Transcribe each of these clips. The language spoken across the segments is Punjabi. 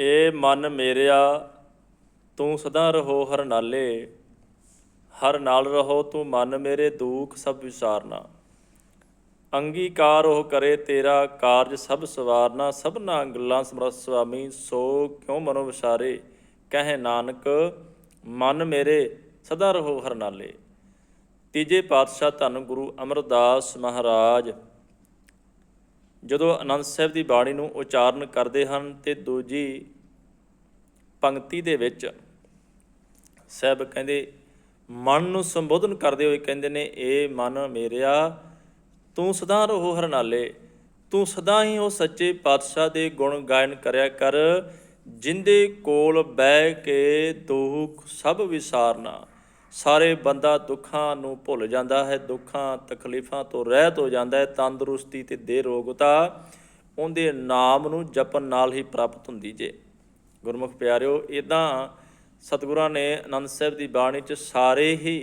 ਏ ਮਨ ਮੇਰਿਆ, ਤੂੰ ਸਦਾ ਰਹੋ ਹਰ ਨਾਲੇ ਹਰ ਨਾਲ ਰਹੋ ਤੂੰ ਮਨ ਮੇਰੇ ਦੁਖ ਸਭ ਵਿਸਾਰਨਾ। ਅੰਗੀਕਾਰ ਉਹ ਕਰੇ ਤੇਰਾ ਕਾਰਜ ਸਭ ਸਵਾਰਨਾ। ਸਭਨਾ ਗੱਲਾਂ ਸਮਰਥ ਸੁਆਮੀ ਸੋ ਕਿਉ ਮਨੋ ਵਿਸਾਰੇ? ਕਹੇ ਨਾਨਕ, ਮਨ ਮੇਰੇ, ਸਦਾ ਰਹੋ ਹਰ ਨਾਲੇ ਤੀਜੇ ਪਾਤਸ਼ਾਹ ਧੰਨ ਗੁਰੂ ਅਮਰਦਾਸ ਮਹਾਰਾਜ ਜਦੋਂ ਆਨੰਦ ਸਾਹਿਬ ਦੀ ਬਾਣੀ ਨੂੰ ਉਚਾਰਨ ਕਰਦੇ ਹਨ ਤੇ ਦੂਜੀ ਪੰਕਤੀ ਦੇ ਵਿੱਚ ਸਾਹਿਬ ਕਹਿੰਦੇ, ਮਨ ਨੂੰ ਸੰਬੋਧਨ ਕਰਦੇ ਹੋਏ ਕਹਿੰਦੇ ਨੇ, ਏ ਮਨ ਮੇਰਿਆ, ਤੂੰ ਸਦਾ ਰਹੋ ਹਰਨਾਲੇ, ਤੂੰ ਸਦਾ ਹੀ ਉਹ ਸੱਚੇ ਪਾਤਸ਼ਾਹ ਦੇ ਗੁਣ ਗਾਇਨ ਕਰਿਆ ਕਰ, ਜਿੰਦੇ ਕੋਲ ਬਹਿ ਕੇ ਦੁੱਖ ਸਭ ਵਿਸਾਰਨਾ। ਸਾਰੇ ਬੰਦਾ ਦੁੱਖਾਂ ਨੂੰ ਭੁੱਲ ਜਾਂਦਾ ਹੈ, ਦੁੱਖਾਂ, ਤਕਲੀਫਾਂ ਤੋਂ ਰਹਿਤ ਹੋ ਜਾਂਦਾ ਹੈ, ਤੰਦਰੁਸਤੀ ਤੇ ਦੇ ਰੋਗਤਾ ਉਹਦੇ ਨਾਮ ਨੂੰ ਜਪਣ ਨਾਲ ਹੀ ਪ੍ਰਾਪਤ ਹੁੰਦੀ ਜੇ। ਗੁਰਮੁਖ ਪਿਆਰਿਓ ਇਦਾਂ ਸਤਿਗੁਰਾਂ ਨੇ ਆਨੰਦ ਸਾਹਿਬ ਦੀ ਬਾਣੀ 'ਚ ਸਾਰੇ ਹੀ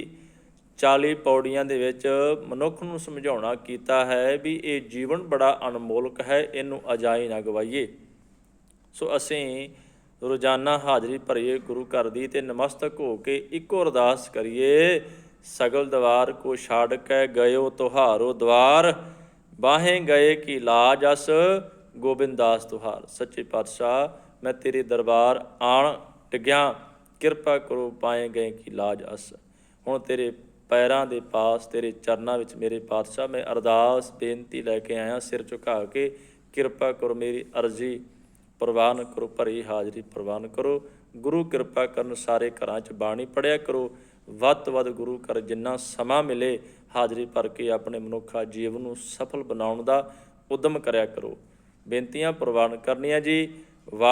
40 ਪੌੜੀਆਂ ਦੇ ਵਿੱਚ ਮਨੁੱਖ ਨੂੰ ਸਮਝਾਉਣਾ ਕੀਤਾ ਹੈ ਵੀ ਇਹ ਜੀਵਨ ਬੜਾ ਅਨਮੋਲਕ ਹੈ, ਇਹਨੂੰ ਅਜਾਈ ਨਾ ਗਵਾਈਏ। ਸੋ ਅਸੀਂ ਰੋਜ਼ਾਨਾ ਹਾਜ਼ਰੀ ਭਰੀਏ ਗੁਰੂ ਘਰ ਦੀ ਤੇ ਨਮਸਤਕ ਹੋ ਕੇ ਇੱਕੋ ਅਰਦਾਸ ਕਰੀਏ, ਸਗਲ ਦਵਾਰ ਕੋ ਛਾੜ ਕੇ ਗਇਓ ਤੁਹਾਰੋ ਦਵਾਰ, ਬਾਹੇ ਗਏ ਕੀ ਲਾਜ ਅਸ, ਗੋਬਿੰਦਾਸ ਤੁਹਾਰ। ਸੱਚੇ ਪਾਤਸ਼ਾਹ, ਮੈਂ ਤੇਰੇ ਦਰਬਾਰ ਆਣ ਟਿਗਿਆ ਕਿਰਪਾ ਕਰੋ ਪਾਏ ਗਏ ਕੀ ਲਾਜ ਅਸ। ਹੁਣ ਤੇਰੇ ਪੈਰਾਂ ਦੇ ਪਾਸ, ਤੇਰੇ ਚਰਨਾਂ ਵਿੱਚ ਮੇਰੇ ਪਾਤਸ਼ਾਹ, ਮੈਂ ਅਰਦਾਸ ਬੇਨਤੀ ਲੈ ਕੇ ਆਇਆ, ਸਿਰ ਝੁਕਾ ਕੇ ਕਿਰਪਾ ਕਰੋ ਮੇਰੀ ਅਰਜ਼ੀ ਪ੍ਰਵਾਨ ਕਰੋ, ਭਰੀ ਹਾਜ਼ਰੀ ਪ੍ਰਵਾਨ ਕਰੋ। ਗੁਰੂ ਕਿਰਪਾ ਕਰਨ ਸਾਰੇ ਘਰਾਂ 'ਚ ਬਾਣੀ ਪੜਿਆ ਕਰੋ। ਵੱਧ ਤੋਂ ਵੱਧ ਗੁਰੂ ਘਰ ਜਿੰਨਾ ਸਮਾਂ ਮਿਲੇ, ਹਾਜ਼ਰੀ ਭਰ ਕੇ ਆਪਣੇ ਮਨੁੱਖਾ ਜੀਵਨ ਨੂੰ ਸਫਲ ਬਣਾਉਣ ਦਾ ਉਦਮ ਕਰਿਆ ਕਰੋ। ਬੇਨਤੀਆਂ ਪ੍ਰਵਾਨ ਕਰਨੀਆਂ ਜੀ। ਵਾ